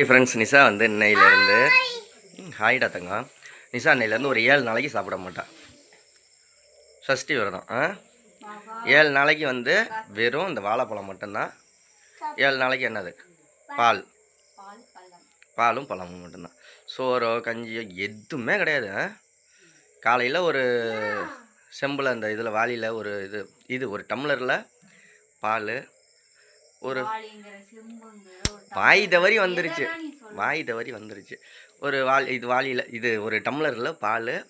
Friends Nisha வந்து இன்னையிலேருந்து ஹாய்டா தங்கம் நிஷா இன்னையிலேருந்து ஒரு ஏழு நாளைக்கு சாப்பிட மாட்டா. சஷ்டி விரதம் ஆ? ஏழு நாளைக்கு வந்து வெறும் இந்த வாழைப்பழம் மட்டும்தான். ஏழு நாளைக்கு என்னது? பால். பாலும் பழமும் மட்டும்தான். சோறோ கஞ்சியோ எதுவுமே கிடையாது காலையில் ஒரு செம்பில் அந்த இதில் வாளியில் ஒரு இது இது ஒரு டம்ளரில் பால் ஒரு வாய் தவறி வந்துருச்சு. வாய் தவறி வந்துருச்சு. ஒரு வாள் இது வாளியில் இது ஒரு டம்ளரில் பால்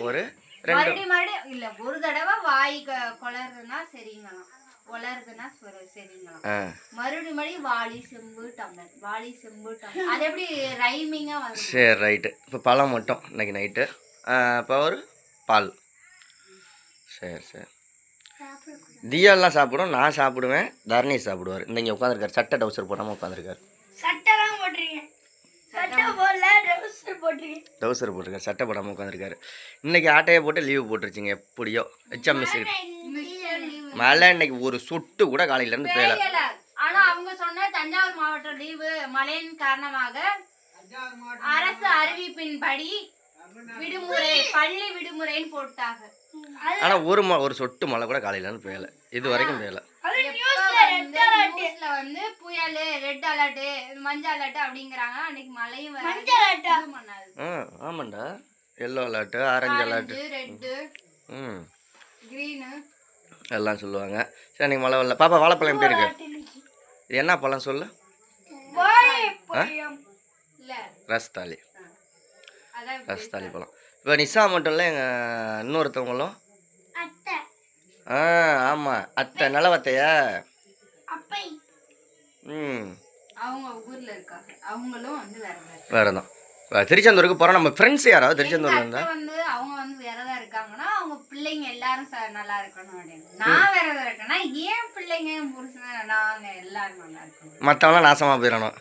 ஒரு ரெண்டு இல்ல ஒரு தடவை வாய் க- கொளறுதுன்னா சரிங்களாம். கொளறுதுன்னா சொர- சரிங்களாம். ஆ. மறுபடி மறுபடி வாளி செம்பு டம்ளர் வாளி செம்பு டம்ளர். அது எப்படி சரி ரைட்டு. இப்போ பழம் மட்டும் இன்னைக்கு நைட்டு. இப்போ ஒரு பால். சரி சரி தியாலாம் சாப்பிடும் நான் சாப்பிடுவேன் தரணி சாப்பிடுவார். இந்த இங்கே உட்காந்துருக்காரு சட்டை டவுசர் போடாமல் உட்காந்துருக்காரு டவுசர் போட்டிருக்காரு சட்டை போடாமல் உட்காந்துருக்காரு இன்னைக்கு ஆட்டையை போட்டு லீவு போட்டுருச்சிங்க எப்படியோ. ஹெச்எம் மிஸ் மழை இன்னைக்கு ஒரு சொட்டு கூட காலையிலேருந்து பேயல. தெரியல ஆனா அவங்க சொன்ன தஞ்சாவூர் மாவட்டம் லீவு மழையின் காரணமாக அரசு அறிவிப்பின்படி விடுமுறை பள்ளி விடுமுறைன்னு போட்டாங்க. ஆனால் ஒரு ம ஒரு சொட்டு மழை கூட காலையிலேருந்து பேயல இது வரைக்கும் பேயல அது எப்ப நியூஸ்ல வந்து நியூஸ்ல வந்து புயல் ரெட் அலர்ட் மஞ்சள் அலர்ட் அப்படிங்கறாங்க. அன்னைக்கு மழையும் வராது. மஞ்சள் alert ஆ? இதுவும் பண்ணாது. ஆ ஆமாண்டா. Yellow alert orange alert red ம். கிரீனு எல்லாம் சொல்லுவாங்க. சரி அன்றைக்கி மழை வரல. பாப்பா வாழைப்பழம் எப்படி இருக்கு? இது என்ன பழம் சொல்லு? பயம் இல்ல ரஸ்தாலி ரஸ்தாலி பழம். இப்போ நிஷா மட்டும் இல்லை எங்கள் இன்னொருத்தவங்களும். அத்தை. ஆ ஆமாம் அத்தை நிலவத்தையா அப்பை. ம். அவங்க ஊர்ல இருக்காங்க. அவங்களும் வந்து வேற தான். திருச்செந்தூருக்கு போகிறோம் நம்ம ஃப்ரெண்ட்ஸ் யாராவது திருச்செந்தூர்ல இருந்தா? வந்து அவங்க வந்து விரதம் இருக்காங்கன்னா அவங்க பிள்ளைங்க எல்லாரும் நல்லா இருக்கணும் அப்படின்னு. நான் விரதம் இருக்கேன்னா ஏன் பிள்ளைங்க புருஷன் நாங்க எல்லாரும் நல்லா இருக்கணும். மற்றவங்களாம் நாசமாக போயிடணும்.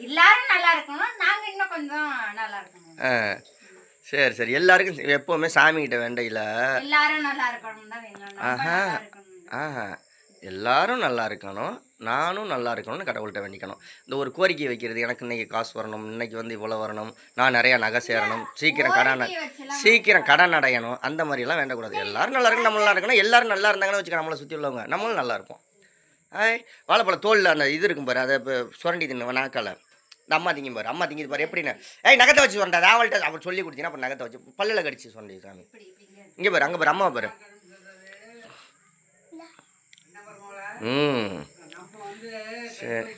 எல்லாரும் நல்லா இருக்கணும். கொஞ்சம் நல்லா இருக்கணும் ஆ சரி சரி. எல்லாருக்கும் எப்போவுமே சாமிகிட்ட வேண்டையில். எல்லாரும் நல்லா இருக்கணும். ஆஹா. ஆஹா எல்லாரும் நல்லா இருக்கணும் நானும் நல்லா இருக்கணும்னு கடவுள்கிட்ட வேண்டிக்கணும். இந்த ஒரு கோரிக்கை வைக்கிறது எனக்கு இன்னைக்கு காசு வரணும் இன்னைக்கு வந்து இவ்வளோ வரணும் நான் நிறையா நகை சேரணும் சீக்கிரம் கடன் சீக்கிரம் கடன் அடையணும் அந்த மாதிரிலாம் வேண்டக்கூடாது. எல்லாரும் நல்லா இருக்கணும் நம்ம நல்லா இருக்கணும் எல்லாரும் நல்லா இருந்தாங்கன்னு வச்சுக்க நம்மளை சுற்றி உள்ளவங்க. நம்மளும் நல்லா இருப்போம். ஐய் வாழைப்பழ தோலில் அந்த இது இருக்கும் பாரு அதை இப்போ சுரண்டி தின்னு நாக்கால. இந்த அம்மா திங்கும் பாரு அம்மா திங்கிது பாரு எப்படின்னு. ஏய் நகத்தை வச்சு சுரண்டா அவள்கிட்ட அவள் சொல்லி கொடுத்தீங்கன்னா அப்புறம் நகத்தை வச்சு பல்லில் கடிச்சு சுரண்டி சாமி. இப்படி இப்படிங்க இங்கே பாரு அங்கே பாரு அம்மா பாரு. ம். சரி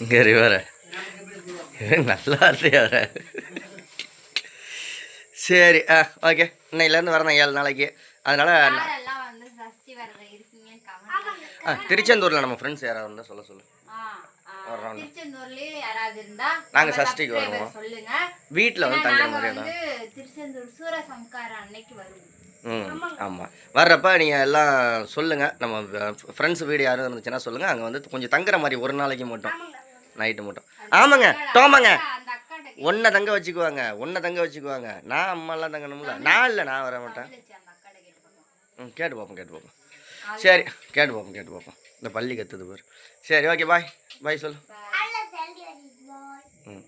இங்கே வேற நல்லா இருக்கு வேற சரி ஆ ஓகே. இன்னையிலேருந்து வரணும் ஏழு நாளைக்கு. அதனால் யாரெல்லாம் வந்து சஷ்டி விரதம் இருக்கீங்கன்னு கமெண்ட் ஆ திருச்செந்தூரில் நம்ம ஃப்ரெண்ட்ஸ் யாராவது இருந்தால் சொல்ல. சொல்லு திருச்செந்தூர்லயே யாராவது இருந்தா நாங்க சஷ்டிக்கு வருவோம். சொல்லுங்க. வீட்டில் வந்து தங்குற மாதிரி வந்து திருச்செந்தூர் சூரசம்காரம் அன்னைக்கு வருவோம். ம் ஆமாம் வர்றப்ப நீங்கள் எல்லாம் சொல்லுங்கள் நம்ம ஃப்ரெண்ட்ஸ் வீடு யாரும் இருந்துச்சுன்னா சொல்லுங்கள் அங்கே வந்து கொஞ்சம் தங்குற மாதிரி ஒரு நாளைக்கு மட்டும். நைட்டு மட்டும். ஆமாங்க. டோமாங்க. ஒன்றை தங்க வச்சுக்குவாங்க. ஒன்றை தங்க வச்சுக்குவாங்க. நான் அம்மாலாம் தங்கணும்ல. நான் இல்லை நான் வர மாட்டேன். ம் கேட்டு பார்ப்போம் கேட்டு பார்ப்போம் சரி கேட்டு பார்ப்போம் கேட்டு பார்ப்போம் இந்த பள்ளி கத்துது பாரு. சரி ஓகே பாய் பாய் சொல்லு. ம்.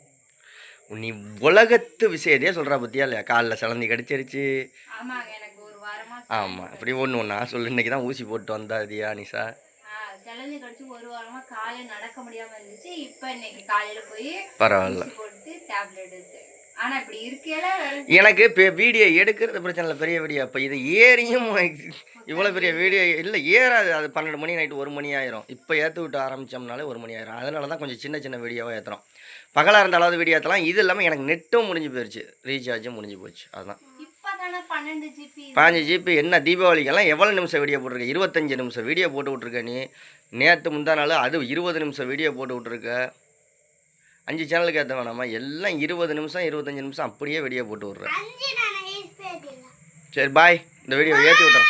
நீ உலகத்து விஷயத்தையே சொல்கிறா பத்தியா இல்லையா? காலில் சிலந்தி கடிச்சிருச்சு. ஆமாம் இப்படி ஒன்று ஒன்றா சொல்லு. இன்னைக்கு தான் ஊசி போட்டு வந்தா தியா நிஷா? சிலந்தி கடிச்சு ஒரு வாரமா காலை நடக்க முடியாம இருந்துச்சு. இப்ப இன்னைக்கு காலையில போய் பரவாயில்ல. போட்டு டேப்லெட் எடுத்து எனக்கு இப்போ வீடியோ எடுக்கிறது பிரச்சனை இல்லை பெரிய வீடியோ. இப்போ இது ஏறியும் இவ்வளோ பெரிய வீடியோ இல்லை ஏறாது. அது பன்னெண்டு மணி நைட்டு ஒரு மணி ஆயிரும். இப்போ ஏற்று விட்டு ஆரம்பித்தோம்னாலே ஒரு மணி ஆயிரும். அதனால தான் கொஞ்சம் சின்ன சின்ன வீடியோவாக ஏற்றுறோம் பகலாக இருந்த அளவு வீடியோ ஏற்றலாம் இது இல்லாமல் எனக்கு நெட்டும் முடிஞ்சு போயிடுச்சு ரீசார்ஜும் முடிஞ்சு போச்சு. அதுதான் பாஞ்சு ஜிபி என்ன தீபாவளிக்கெல்லாம் எவ்வளோ நிமிஷம் வீடியோ போட்டிருக்க? இருபத்தஞ்சு நிமிஷம் வீடியோ போட்டு விட்ருக்க நீ? நேற்று முந்தா நாள் அது இருபது நிமிஷம் வீடியோ போட்டு விட்ருக்க அஞ்சு சேனலுக்கு ஏற்ற வேணாமா? எல்லாம் இருபது நிமிஷம் இருபத்தஞ்சு நிமிஷம் அப்படியே வீடியோ போட்டு விட்றேன். சரி பாய் இந்த வீடியோ ஏற்றி விட்றோம்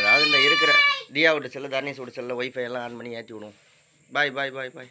ஏதாவது இந்த இருக்கிற தியா விட்டு செல்ல தர்ணேஷ் விட்டு செல்ல ஒய்ஃபை எல்லாம் ஆன் பண்ணி ஏற்றி விடுவோம். பாய் பாய் பாய் பாய்